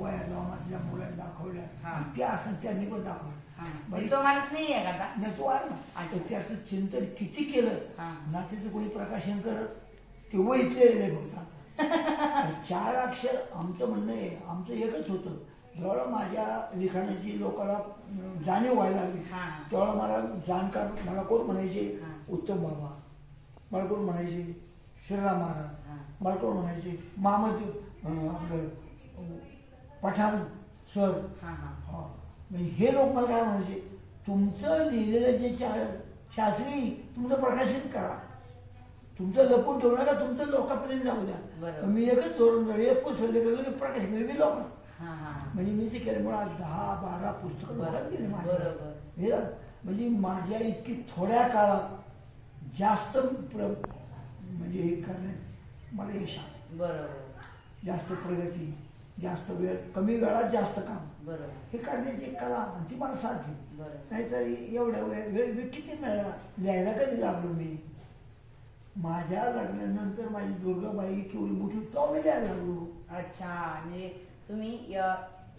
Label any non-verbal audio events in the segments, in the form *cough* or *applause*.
वया लावण्यातल्या मुलांना दाखवल्या हा. त्या असं त्यांनी पण दाखवलं हा. बाई- म्हणजे तो माणूस नाही आहे का आता नाही तो आहे ना अच्छा. तर त्याचं चिंतन किती केलं हा. ना त्याचं कोणी प्रकाशन करत ते वैतलेलं आहे फक्त आता *laughs* आणि चार अक्षर आमचं म्हणणं आहे आमचं एकच होतं जेव्हा माझ्या लिखाणाची लोकांना अं, जाणीव व्हायला लागली हा. तेव्हा मला जाणकार मला कोण म्हणायचे हा. उत्तम बाबा मला कोण म्हणायचे श्रीराम हा. महाराज मला कोण म्हणायचे मामद अं, आपलं अं, पठाण सर हा हा. हा. म्हणजे हे लोक मला काय म्हणायचे तुमचं लिहिलेलं जे चा- शास्त्री तुमचं प्रकाशित करा. तुमचं लपून ठेवू नका तुमचं लोकांपर्यंत जाऊ द्या. बरोबर. मी एकच धोरण धरलं एक पुस्तक लिहिलं की प्रकाश मी लोक हा हा म्हणजे मी ते केल्यामुळे आज दहा बारा पुस्तकं लोकात गेले माझे बरोबर. हे झालं. म्हणजे माझ्या इतकी थोड्या काळात जास्त प्र म्हणजे हे करण्यात मला यश आलं. बरोबर. जास्त प्रगती. जास्त वेळ कमी वेळात जास्त काम. बरोबर. हे करण्याची एक कला ती बरोबर. नाहीतर एवढ्या वेळ वेळ मी किती मिळाला लिहायला कधी लागलो मी? माझ्या लग्नानंतर माझी दुर्गाबाई केवढी मोठी तो मी लिहायला लागलो. अच्छा म्हणजे तुम्ही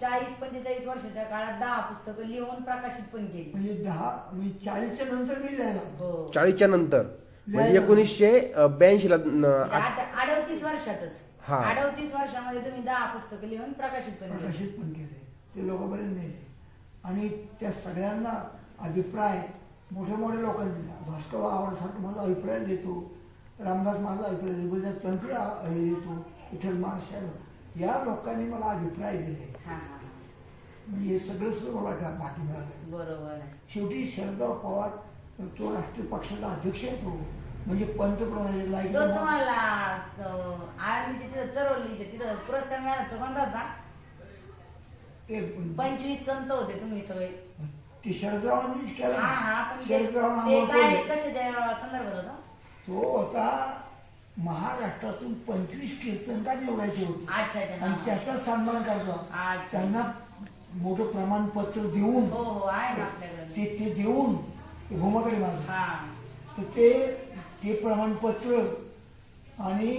चाळीस पंचेचाळीस वर्षाच्या काळात दहा पुस्तकं लिहून प्रकाशित पण केली. म्हणजे दहा मी चाळीसच्या नंतर मी लिहायला लागलो. हो. चाळीसच्या नंतर. म्हणजे. एकोणीसशे ब्याऐंशी ला म्हणजे अडोतीस वर्षातच. हा. अडोतीस वर्षामध्ये तुम्ही दहा पुस्तकं लिहून प्रकाशित पण केली. प्रकाशित पण केले. ते लोकांपर्यंत नेले आणि त्या सगळ्यांना अभिप्राय मोठ्या मोठ्या लोकांनी दिला. भास्कर आवडसाठी माझा अभिप्राय देतो. रामदास माझा अभिप्राय देतो. बजाज तंत्र हे देतो. विठ्ठल महाराज या लोकांनी मला अभिप्राय दिले. हा हा हा. म्हणजे हे सगळं सुद्धा मला गा- बाकी मिळालं. बरोबर आहे. शेवटी शरदराव पवार तो राष्ट्रीय पक्षाचा अध्यक्ष आहे तो. म्हणजे पंतप्रधानाचे जो तुम्हाला आर्मीचे तिथं चरवलीचे तिथं पुरस्कार मिळाला तो कोणता होता? ते पंचवीस संत होते तुम्ही सगळे. ते शरदरावांनीच केला हा हा पण ते शरदराव ते काय नामावतो कशाच्या संदर्भात होतं? तो होता महाराष्ट्रातून पंचवीस कीर्तनकार निवडायचे होते. अच्छा अच्छा आणि हा. त्याचा सन्मान अच्छा. त्यांना मोठं प्रमाणपत्र देऊन हो हो आहे ना आपल्याकडे. ते ते देऊन ते भूमाकडे माझं हा. तर ते ते प्रमाणपत्र आणि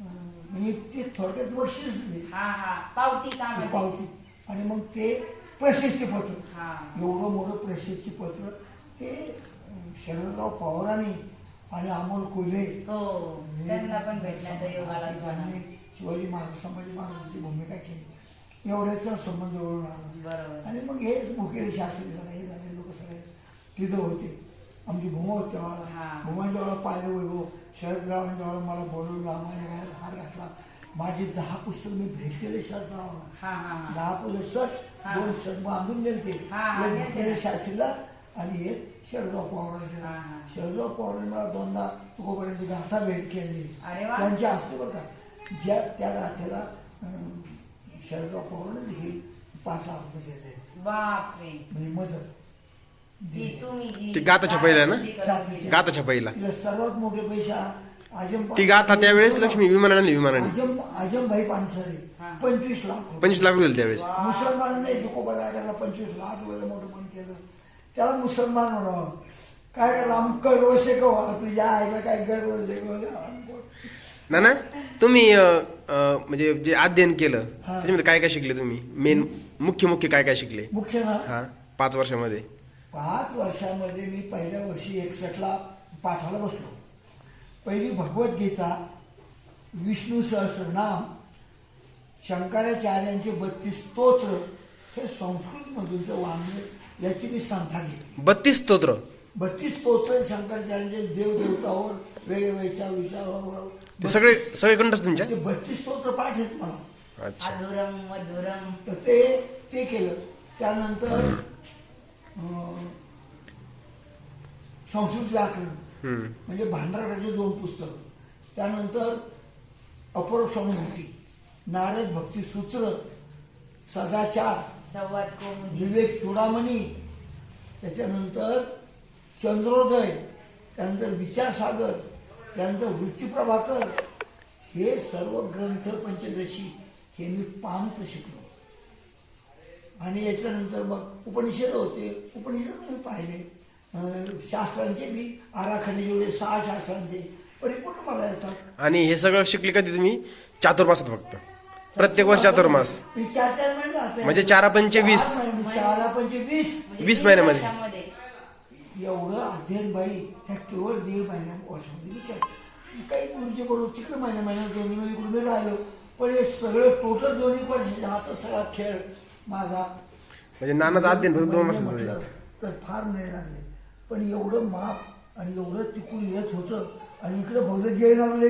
म्हणजे ते थोडक्यात बक्षीस हा हा. पावती ती कामाची पावती. आणि मग ते प्रशस्तीपत्र हा. एवढं मोठं प्रशस्तीपत्र ते शरदराव पवारांनी आणि अमोल कोल्हे हो. शिवाजी महाराज संभाजी महाराजांची भूमिका केली. एवढ्याचा संबंध जवळून आला आणि मग हेच मुखेल शास्त्री झाले हे झाले लोक सगळे तिथं होते. आमची भूमा होती हा. तेव्हा भूमांच्या पाहिलं वैभव शरदरावांच्या मला बोलवलं माझ्या गळ्यात हार घातला. माझी दहा पुस्तक मी भेट केले शरदरावांना दहा पुस्तक शर्ट. दोन शर्ट बांधून दिले ते. शास्त्रीला आणि एक शरदराव पवारांचे. शरदराव पवारांनी मला दोनदा तुकोपर्यंत गाथा भेट केली. त्यांची असते बरं का ज्या त्या गाथेला शरदराव पवारांनी देखील पाच लाख रुपये दिले. म्हणजे मदत ती गाथा छापायला ना? गाथा छापाईला सर्वात मोठे पैसा आजम ती गाथा त्यावेळेस लक्ष्मी विमानाने विमानाने. आजम आजमभाई पानसरे हा. पंचवीस लाख. पंचवीस लाख रुपये त्यावेळेस. मुसलमानांनी रागाला पंचवीस लाख रुपये मोठं पण केलं. त्याला मुसलमान म्हणावं काय शिकवा तुझ्या आईला काय गर्व शिकवा ना ना तुम्ही म्हणजे जे अध्ययन केलं हा. त्याच्यामध्ये काय काय शिकले तुम्ही? मेन मुख्य मुख्य काय काय शिकले? मुख्य ना? हा पाच वर्षामध्ये. पाच वर्षामध्ये मी पहिल्या वर्षी एकसठला पाठाला बसलो. पहिली भगवद्गीता विष्णू सहस्रनाम शंकराचार्यांचे बत्तीस स्तोत्र हे संस्कृतमधूनचं वाङ्मय याची मी संख्या घेतली. बत्तीस स्तोत्र? बत्तीस स्तोत्र शंकराचार्यांचे देवदेवतावर वेगवेगळ्या विचारावर ते सगळे सगळे कंठच तुमच्या? ते बत्तीस स्तोत्र पाठ आहेत मला. अच्छा. मधुरम तर ते ते केलं. त्यानंतर संस्कृत व्याकरण. म्हणजे भांडारकरचे दोन पुस्तकं. त्यानंतर अपरोक्ष अनुभूती नारद भक्ती सूत्र सदाचार संवाद कोमुदी विवेक चुडामणी त्याच्यानंतर चंद्रोदय त्यानंतर विचारसागर त्यानंतर वृत्तीप्रभाकर हे सर्व ग्रंथ पंचदशी हे मी पांत शिकलो. आणि याच्यानंतर मग उपनिषद होते. उपनिषद मी पाहिले. शास्त्रांचे बी आराखडे जेवढे सहा शास्त्रांचे. परिपूर्ण मला येतात. आणि हे सगळं शिकले कधी तुम्ही? चातुर्मासात फक्त. प्रत्येक वर्ष चातुर्मास. मी चार चार महिने जाते म्हणजे चारा पंचे वीस. चारा पंचे वीस. म्हणजे वीस महिन्यामध्ये. एवढं अध्ययन बाई ह्या केवळ दीड महिन्या वर्षामध्ये मी केलं. काही गुरुजी बरोबर तिकडे महिन्या महिन्यात दोन महिने इकडून मी राहिलो. पण हे सगळं टोटल दोन्ही वर्षाच्या हातात सगळा खेळ माझा म्हणजे नानाचं अध्ययन फक्त दोन महिने वर्षाचं म्हटलं तर फार नाही लागले. पण एवढं माप आणि एवढं तिकून येत होतं आणि इकडे भक्त गिळणारले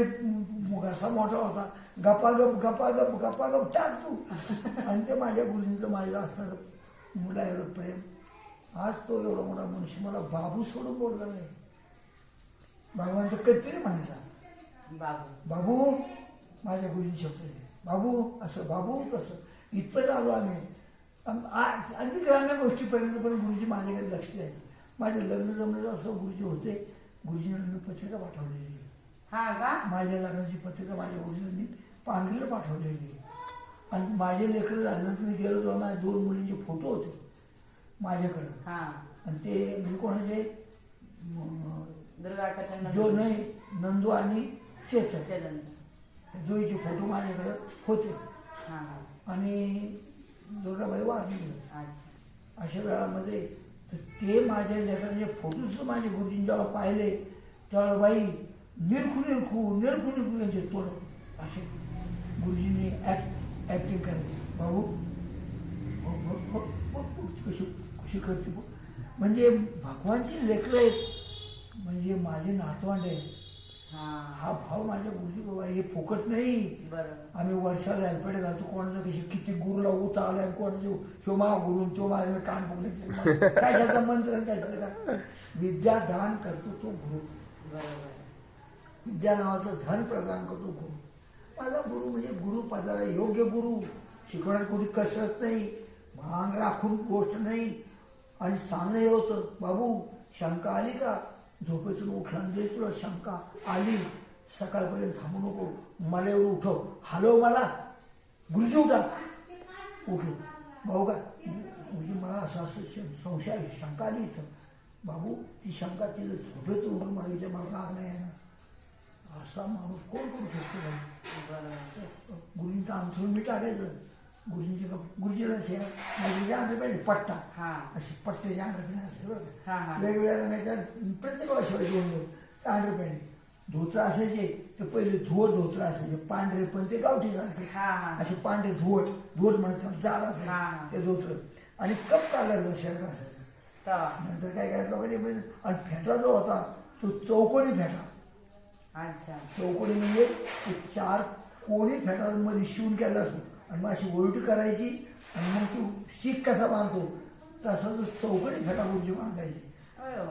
घसा मोठा होता. गप्पा गप गप्पा गप गप्पा गप टाक तू. आणि ते माझ्या गुरुजींचं माझ्या असणारं मुला एवढं प्रेम. आज तो एवढा मोठा मनुष्य मला बाबू सोडून बोलला नाही. भगवान तर कधीतरी म्हणायचा. बाबू. बाबू माझ्या गुरुजी शब्द. बाबू असं बाबू तसं. इथपर्यंत आलो आम्ही. अगदी ग्रामीण गोष्टीपर्यंत पण गुरुजी माझ्याकडे लक्ष द्यायचे. माझं लग्न जमलं असं गुरुजी होते. गुरुजींना मी पत्रिका पाठवलेली. माझ्या लग्नाची पत्रिका माझ्या गुरुजींनी पांगरीला पाठवलेली. आहे. आणि माझे लेकरं झाल्यानंतर मी गेलो तेव्हा माझ्या दोन मुलींचे फोटो होते माझ्याकडं. हा. आणि ते मी कोणाचे? जो नाही नंदू आणि चेतन. जोईचे फोटो माझ्याकडे होते. आणि वारली अच्छा. अशा वेळामध्ये तर ते माझ्या लेकरांचे फोटो सुद्धा माझे गुरुजींनी जेव्हा पाहिले त्यावेळेला बाई निरखू निरखू निरखू निरखू यांचे तोड असे गुरुजींनी ॲक्ट ॲक्टिंग करायची भाऊ कशी कशी करते. म्हणजे भगवानची लेकरं आहेत. म्हणजे माझे नातवंड आहेत. हा. हा भाव माझ्या गुरुजी बाबा हे फुकट नाही. आम्ही वर्षाला हेल्पेट घालतो कोणाचं कशी किती गुरुला उता आलाय कोणाचं ह्यो मा गुरु तो माझ्या मी कान पकडले कशाचा मंत्र कशाचं काय विद्या दान करतो तो गुरु. विद्या नावाचं धन प्रदान करतो गुरु. माझा गुरु म्हणजे गुरु पदाला योग्य गुरु. शिकवण्यात कोणी कसरत नाही. भांग राखून गोष्ट नाही. आणि सांगणं हे होतं बाबू शंका आली का? झोपेतून उठला जरी तुला शंका आली सकाळपर्यंत थांबू नको. मला उठव. हलव मला. गुरुजी उठा. उठलो. भाऊ का? गुरुजी मला असं असं संशय आहे शंका आली इथं. बाबू ती शंका ती झोपेतून उठून मला विचार मला राग नाही ना असा माणूस कोण करू शकतो भाई अंथरून मी टाकायचं. गुरुजींचे गुरुजीला असे माझ्या अंडर पाहिजे पट्टा. हा. असे पट्ट्याचे अंडर पॅन्ट असते बरं. का. वेगवेगळ्या रंगाच्या प्रत्येकाला शिवाय दोन दोन ते अंडर पॅन्ट धोत्र असायचे ते पहिले धुवट धोत्र असायचे पांढरे पण ते गावठी सारखे. असे पांढरे धुवट धुवट म्हणतात जाड असायचे हा. ते धोत्र. आणि कप काढायचा शर्ट असायचा. नंतर काय करायचं लोकांनी आणि फेटा जो होता तो चौकोनी फेटा. अच्छा. चौकोनी म्हणजे चार कोणी फेटामध्ये शिवून केला असतो. आणि मग अशी ओलटी करायची आणि मग तू शीख कसा बांधतो? तसा तो चौकोनी फेटा गुरुजी बांधायची.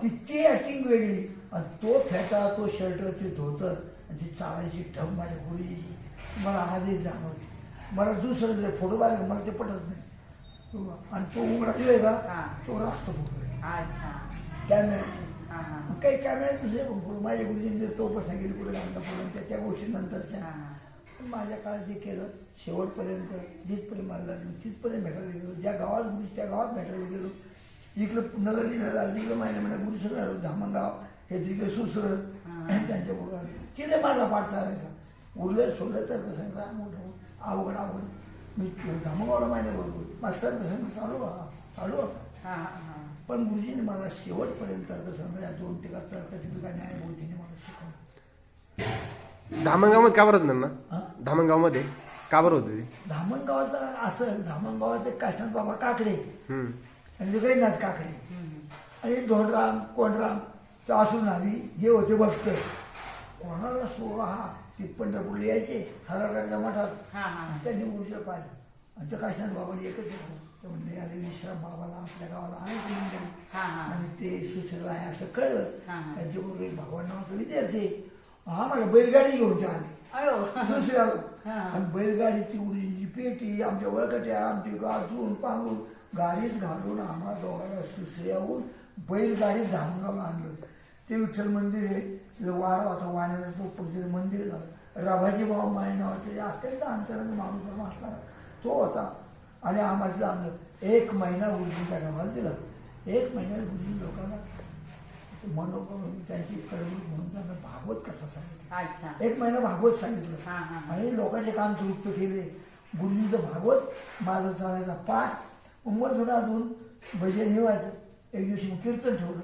ती ती ॲक्टिंग वेगळी. आणि तो फेटा तो शर्ट ते धोतर आणि ती चालायची ढब माझ्या गुरुजीची. मला आजही जाणवते. मला दुसरं जर फोटो पाहिलं मला ते पटत नाही. आणि तो उघडा दिलाय. का तो रास्त फोटो आहे. कॅमेरा. काही कॅमेरा दुसरे पण माझ्या गुरुजींनी चौकशा केली पुढे गांधा पुढे त्या त्या गोष्टी नंतरच्या. माझ्या काळात जे केलं शेवटपर्यंत जिथपर्यंत मला लागलं तिथपर्यंत भेटायला गेलो. ज्या गावात गुरुजी त्या गावात भेटायला गेलो. इकडं नगर जिल्ह्याला इकडं महिन्या महिन्या गुरु सगळं आलो धामणगाव हे तिकडे सुसर त्यांच्या बरोबर तिथे माझा पाठ चालायचा. उरलं सोडलं तर कसं राम मोठं अवघड अवघड. मी धामणगावला महिन्या बरोबर मास्तर कसं चालू व्हा चालू होता. हा हा हा. पण गुरुजीने मला शेवटपर्यंत तर्कसंग्रह या दोन टीका तर्कचिका न्यायबोधीने मला शिकवलं. धामणगावमध्ये का बरं होतं ना? हा? धामणगावमध्ये का बरं होतं ते? धामणगावाचं असं धामणगावात एक काशनाथ बाबा काकडे. हम्म. आणि ते गैनाथ काकडे. हम्म. आणि धोंडराम कोंडराम ते असून नावी हे होते भक्त कोणाला सोळा हा ते पंढरपूरला यायचे हजारच्या मठात. हा हा आणि त्यांनी गुरुजीला पाहिलं आणि ते काशनाथ बाबांनी एकच होतं ते म्हणले अरे विश्राम बाबाला आपल्या गावाला आहे हा हा. आणि ते सुसरला आहे असं कळलं. हा, हा. एक भगवान नावाचा विद्यार्थी आम्हाला बैलगाडी घेऊन ते आले. अयो. दुसऱ्याला हा. आणि बैलगाडी ती उडीची पेटी आमच्या वळकट्या आमची गाजून पांगून गाडीत घालून आम्हाला दोघांना सुसऱ्याहून बैलगाडीत धामगाव आणलं. ते विठ्ठल मंदिर आहे. तिथं वाडा होता वाण्याचा तो पुढचे मंदिर झालं. राभाजी बाबा माळी नावाचे अत्यंत अंतरंग माणूस म्हातारा तो होता. आणि आम्हाला आणलं एक महिना गुरुजींच्या गावाला दिला. एक महिन्यात गुरुजी लोकांना मनोबल त्यांची करमणूक म्हणून त्यांना भागवत कथा सांगितली. अच्छा. एक महिना भागवत सांगितलं. हा, हा, हा. आणि लोकांचे कान तृप्त केले. गुरुजींचं भागवत माझं चालायचा पाठ अजून भजन हे व्हायचं एक दिवशी मग कीर्तन ठेवलं.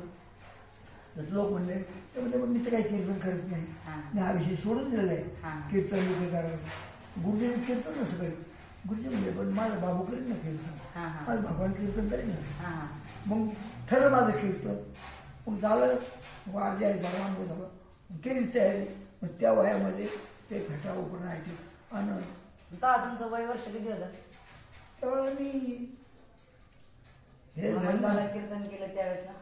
तर लोक म्हणले ते म्हणजे मग मी तर काही कीर्तन करत नाही. मी हा विषय सोडून दिलेला. आहे. कीर्तन विषय करायचं. गुरुजीने कीर्तन नसं करेल गुरुजी म्हणले पण माझा बाबू करेल ना कीर्तन. माझं भगवान कीर्तन करेल ना. मग ठरलं माझं कीर्तन. मग झालं वार आहे झाला अनुभव झाला. मग केलीच तयारी मग त्या वयामध्ये ते फेटा ओपन आहे आणि तुमचं वय वर्ष किती होतं? त्यावेळेला मी हे झालं कीर्तन केलं त्यावेळेस ना?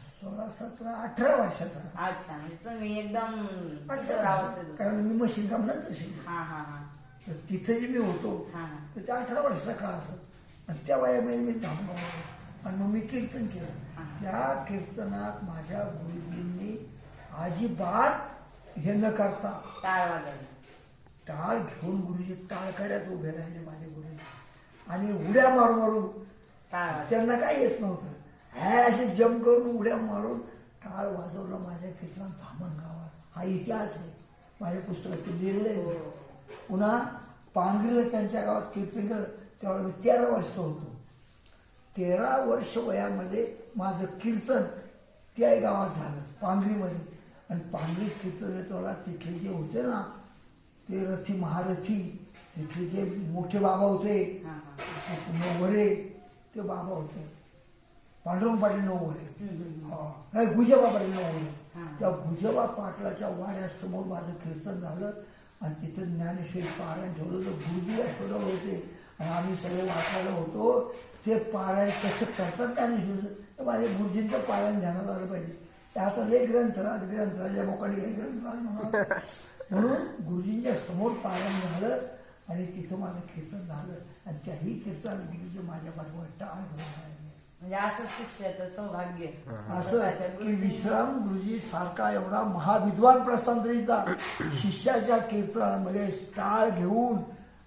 सोळा सतरा अठरा वर्षाचा. अच्छा म्हणजे तुम्ही एकदम किशोर अठरा अवस्थेत होते. कारण मी मशीन काम नंतर शिकलो हा हा हा. तर तिथे जे मी होतो. हा तर ते अठरा वर्षाचा काळ असत आणि त्या वयामध्ये मी थांबलो आणि मग मी कीर्तन केलं. त्या कीर्तनात माझ्या गुरुजींनी अजिबात हे न करता टाळ टाळ घेऊन गुरुजी टाळकड्यात उभे राहिले माझे गुरुजी. आणि उड्या मारून मारून त्यांना काय येत नव्हतं. ह्या असे जम करून उड्या मारून टाळ वाजवलं माझ्या कीर्तन थांबण गावात हा इतिहास आहे. माझ्या पुस्तकात हो. पुन्हा पांगरीला त्यांच्या गावात कीर्तन केलं. त्यावेळेला मी तेरा वर्ष होतो. तेरा वर्ष वयामध्ये माझं कीर्तन त्या गावात झालं पांगरीमध्ये आणि पांगरी कीर्तन येतोला तिथले जे होते ना ते रथी महारथी तिथले जे मोठे बाबा होते हा हा. नवरे ते बाबा होते. पांडुरंग पाटील हा. नाही गुजबा पाटील नवरे हा. त्या गुजबा पाटलाच्या वाड्यासमोर माझं कीर्तन झालं. आणि तिथं ज्ञानेश्वरी पारायण ठेवलं तर गुरुजीला ठेवलं होते. आणि आम्ही सगळे वाचायला होतो. ते पारायण कसं करतात ज्ञानेश्वरी? तर माझ्या गुरुजींचं पारायण ध्यानात आलं पाहिजे. ते आता लय ग्रंथराज ग्रंथराज या मोकाडी काही ग्रंथराज म्हणून म्हणून गुरुजींच्या समोर पारायण झालं आणि तिथं माझं कीर्तन झालं. आणि त्याही कीर्तन गुरुजी माझ्या पाठीवर टाळ घेऊन राहिले म्हणजे असं शिष्याचं सौभाग्य असं की विश्राम गुरुजी सारखा एवढा महाविद्वान प्रस्थांतरीचा शिष्याच्या कीर्तनामध्ये टाळ घेऊन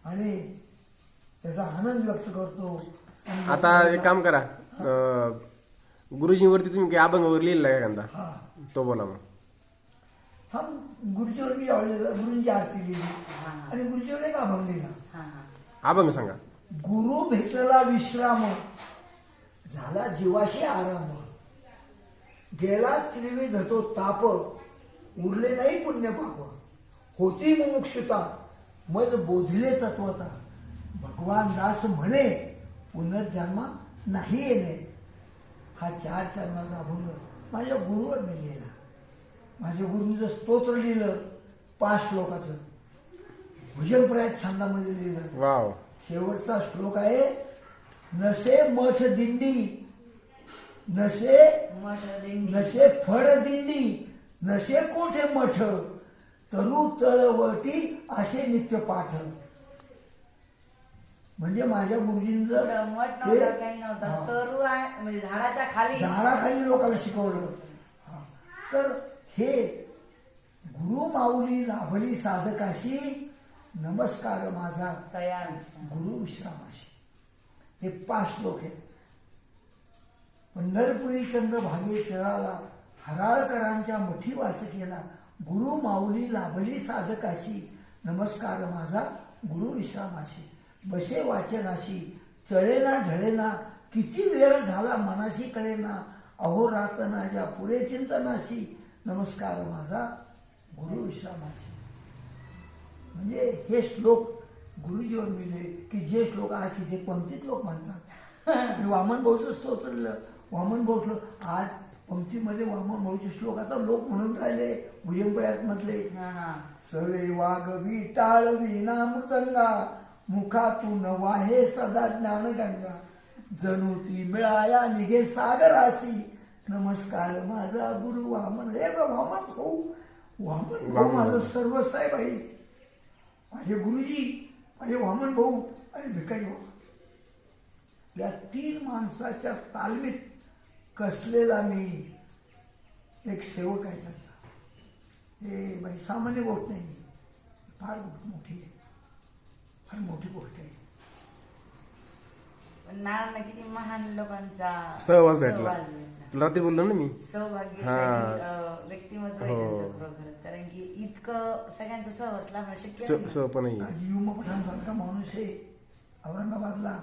आणि त्याचा आनंद व्यक्त करतो. आणि आता एक काम करा. गुरुजींवरती तुम्ही काही अभंग वगैरे लिहिलेला आहे एखादा हा. तो बोला मग. हा गुरुजीवर मी आवडलेला गुरुंची आरती लिहिली. आणि गुरुजीवर एक अभंग लिहिला. हा हा. अभंग सांगा. गुरु भेटला विश्राम झाला जीवाशी आराम. गेला त्रिविध तो ताप उरले नाही पुण्य पाप. होती मुमुक्षुता मज बोधिले तत्वता. भगवान दास म्हणे पुनर्जन्मा नाही येणे. हा चार चरणाचा अभंग माझ्या गुरुवर मी लिहिला. माझ्या गुरुंचं स्तोत्र लिहिलं पाच श्लोकाचं. भुजंगप्रयात छंदामध्ये लिहिलं. वाव. शेवटचा श्लोक आहे नसे मठ दिंडी नसे मठ दिंडी. नसे फळ दिंडी नसे कोठे मठ तरु तळवटी असे नित्य पाठ म्हणजे माझ्या गुरुजींचं पुढं मठ ते- नव्हता काही नव्हता. तरू आहे म्हणजे झाडाच्या खाली. झाडाखाली लोकांना शिकवलं. तर हे गुरु माऊली लाभली साधकाशी नमस्कार माझा. तयार. गुरु विश्रामाशी. हे पाच श्लोक आहेत. पंढरपुरी चंद्रभागे चराला हराळकरांच्या मठी वास केला गुरु माऊली लाभली साधकाशी नमस्कार माझा गुरु विश्रामाशी. बसे वाचनाशी चळेना ढळेना किती वेळ झाला मनाशी कळेना अहोरातना ज्या पुरे चिंतनाशी. नमस्कार माझा गुरु विश्रामाशी म्हणजे हे श्लोक गुरुजीवर मिळले की जे श्लोक आज तिथे पंक्तीत लोक म्हणतात. *laughs* मी वामन भाऊचं स्तोत्र लिहिलं वामन भाऊ आज पंक्तीमध्ये वामन भाऊचे श्लोक आता लोक म्हणून राहिले भुजंगपयात मधले सवे वागवी टाळवी ना मृदंगा मुखातून वाहे सदा ज्ञानगंगा जणू ती मिळाया निघे सागरासी. नमस्कार माझा गुरु वामन. हे वामन भाऊ. वामन भाऊ माझं भाऊ. सर्वस्व आहे. माझे गुरुजी माझे वामन भाऊ आणि भिकारी भाऊ. या तीन माणसाच्या तालमीत कसलेला मी एक सेवक आहे त्यांचा. हे सामान्य गोष्ट नाही. फार गोष्ट मोठी आहे. फार मोठी गोष्ट आहे. पण नारायण किती महान लोकांचा सहवास भेटला. तुला रात्री बोललो ना मी? सौभाग्यशाली अं, व्यक्तिमत्व आहे हो. त्यांचं खरोखरच. कारण की इतकं सगळ्यांचा सहवास लाभणं शक्य सो- नाही. सोपं नाही आज युम पठाणसारखा माणूस आहे. औरंगाबादला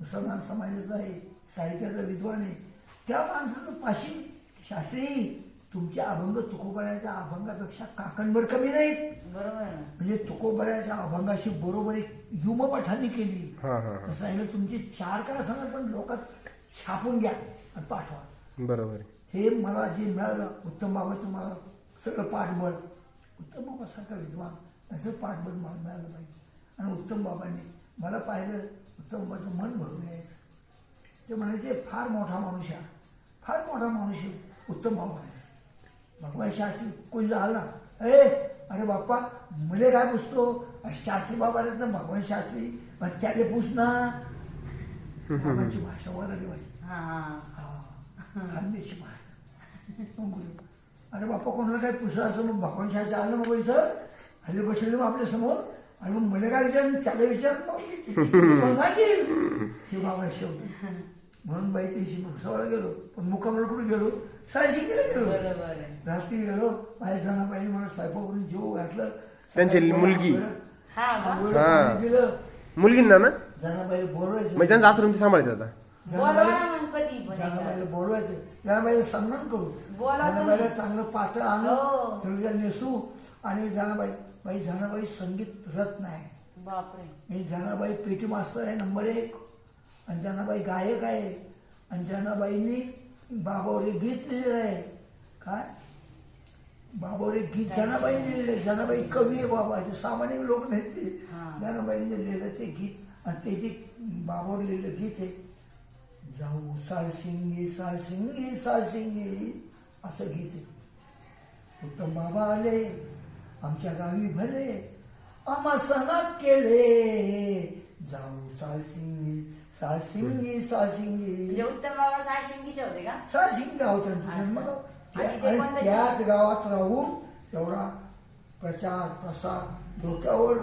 मुसलमान समाजाचा आहे साहित्याचा विद्वान आहे. त्या माणसाचं पाशी शास्त्री तुमच्या अभंग तुकोबऱ्याच्या अभंगापेक्षा काकणभर कमी नाहीत. बरोबर. आहे ना म्हणजे तुकोबऱ्याच्या अभंगाशी बरोबर एक युमपठाणी केली. हा हा हा. तसं आहे तुमचे चार का असणार पण लोकात छापून घ्या आणि पाठवा. बरोबर. आहे. हे मला जे मिळालं उत्तम बाबाचं मला सगळं पाठबळ. उत्तम बाबासारखा विद्वान त्याचं पाठबळ मला मिळालं पाहिजे. आणि उत्तम बाबांनी मला पाहिलं उत्तम बाबाचं मन भरून यायचं. ते म्हणायचे फार मोठा माणूस आहे फार मोठा माणूस आहे. उत्तम बाबा आहे भगवान शास्त्री कोणी झाला ए अरे बाप्पा मुले काय पुसतो? शास्त्री बाबालाच ना भगवान शास्त्री पण त्याले पुस ना बाबांची भाषा वरली पाहिजे हा हा. हा. भाषा. अरे बाप्पा कोणाला काय पुसलं असं? मग भगवान शास्त्री आलं मग इथं. हल्ली बसले मग आपल्यासमोर. आणि मग मला काय विचार त्याला विचार मग सांगेल हे बाबा शेवटी. म्हणून बाई त्याशी मुकसावळा गेलो. पण मुकामला कुठे गेलो? सायशी गेलो बरोबर आहे. रात्री गेलो माझ्या जणाबाई मला स्वयंपाक करून जेव घातलं. त्यांची मुलगी. हा का? आंघोळीला हा. पाणी दिलं मुलगींना ना? जनाबाई बोलवायचं. म्हणजे त्यांचा आश्रम ते आता. बोलवा जनाबाई ना मग कधी पण एकदा. जनाबाईला बोलवायचं जनाबाईला सन्मान करू. बोला तुम्ही. जनाबाईला चांगलं पात्र आणू. हो. नेसू आणि जनाबाई बाई जनाबाई संगीत रत्न आहे. बापरे. मी जनाबाई पेटी मास्तर आहे नंबर एक. आणि जनाबाई गायक आहे. आणि जनाबाईंनी बाबावर गीत लिहिलेलं आहे. काय? बाबावर गीत जनाबाईंनी लिहिलेलं आहे. जनाबाई कवी आहे बाबा. ते सामान्य लोक नाहीत ते. जनाबाईंनी लिहिलेलं ते गीत. आणि ते जे बाबावर लिहिलेलं गीत आहे जाऊ साळसिंगी साळसिंगी साळसिंगी असं गीत आहे. उत्तम बाबा आले आमच्या गावी भले आम्हा सणात केले. जाऊ साळसिंगी साळसिंगी साळसिंगी म्हणजे उत्तम बाबा साडशिंगीचे होते का साळसिंगी गाव त्यांचं अच्छा. जन्मगाव आणि ते आणि कोणतं त्याच गावात राहून तेवढा प्रचार प्रसार डोक्यावर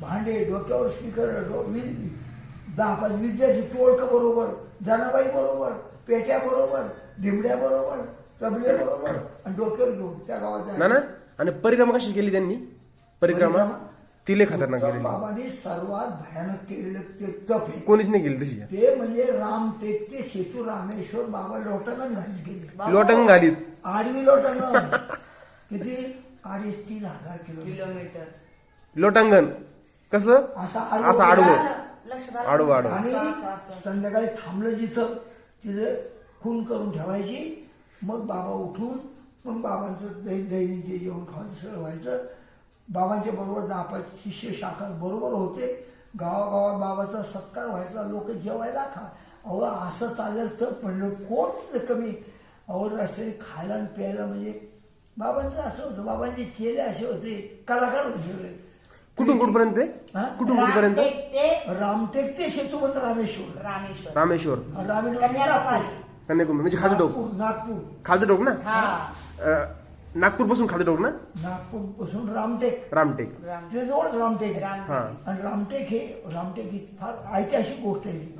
भांडे डोक्यावर स्पीकर दहा पाच विद्यार्थी टोळक बरोबर जनाबाई बरोबर पेट्या बरोबर ढिमड्या बरोबर तबले बरोबर आणि डोक्यावर घेऊन त्या गावात ना जायचं. ना आणि परिक्रमा कशी केली त्यांनी परिक्रमा ती लय खतरनाक केलेली बाबांनी सर्वात भयानक केलेलं ते तप आहे कोणीच नाही केली तशी. ते म्हणजे राम ते सेतू रामेश्वर बाबा लोटांगण घाली गेले. लोटंग घालीत. आडवी लोटांगण. किती? अडीच तीन हजार किलोमीटर. किलोमीटर. लोटांगण. कसं? असा असं आडवं. आलं, लक्षात आलं. आडवं, आडवं. आणि. संध्याकाळी थांबलं जिथं तिथे खून करून ठेवायची. मग बाबा उठून मग बाबांचं दै दैनिक जे जेवण खावं सगळं व्हायचं. बाबांच्या बरोबर दहा पाच शिष्य शाखा बरोबर होते. गावागावात बाबाचा सत्कार व्हायचा लोक जेवायला खा. अहो असं चालेल तर म्हणलं कोण कमी? अहो रस्त्याने खायला आणि प्यायला म्हणजे बाबांचं असं होतं. बाबांचे चेले असे होते कलाकार होते कुठून कुठपर्यंत हा? कुठून कुठपर्यंत? रामटेक ते सेतुबंध रामेश्वर. रामेश्वर. रामेश्वर. रामेश्वर. कन्याकुमारी. कन्याकुमारी. म्हणजे टोक नागपूर टोक ना? हा. नागपूरपासून खालचं टोक ना? नागपूरपासून रामटेक. रामटेक. राम रामटेक आहे. राम हा. आणि रामटेक हे रामटेक ही फार ऐतिहासिक गोष्ट आहे. ती.